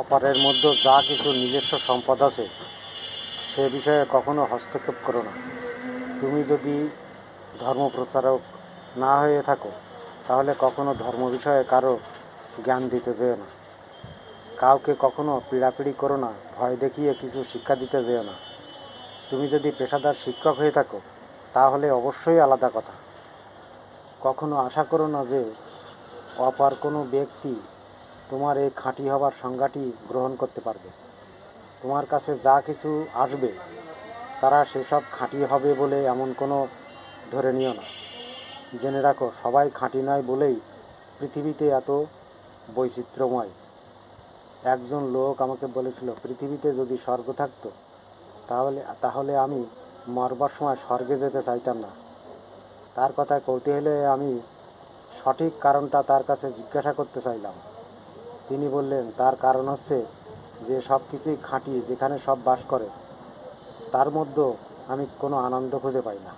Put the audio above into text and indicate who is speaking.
Speaker 1: অপরের মধ্যে যা কিছু নিজস্ব সম্পদ আছে, সে বিষয়ে কখনো হস্তক্ষেপ করো না। তুমি যদি ধর্মপ্রচারক না হয়ে থাকো, তাহলে কখনো ধর্ম বিষয়ে কারও জ্ঞান দিতে যেও না। কাউকে কখনো পীড়াপিড়ি করো না, ভয় দেখিয়ে কিছু শিক্ষা দিতে যেও না। তুমি যদি পেশাদার শিক্ষক হয়ে থাকো, তাহলে অবশ্যই আলাদা কথা। কখনো আশা করো না যে অপার কোনো ব্যক্তি তোমার এই খাঁটি হবার সংজ্ঞাটি গ্রহণ করতে পারবে। তোমার কাছে যা কিছু আসবে, তারা সেসব খাঁটি হবে বলে এমন কোনো ধরে নিও না। জেনে রাখো, সবাই খাঁটি নয় বলেই পৃথিবীতে এত বৈচিত্র্যময়। একজন লোক আমাকে বলেছিল, পৃথিবীতে যদি স্বর্গ থাকতো, তাহলে তাহলে আমি মরবার সময় স্বর্গে যেতে চাইতাম না। তার কথায় কৌতূহলে আমি সঠিক কারণটা তার কাছে জিজ্ঞাসা করতে চাইলাম। তিনি বললেন, তার কারণ হচ্ছে যে সব কিছুই খাঁটি, যেখানে সব বাস করে, তার মধ্যেও আমি কোনো আনন্দ খুঁজে পাই না।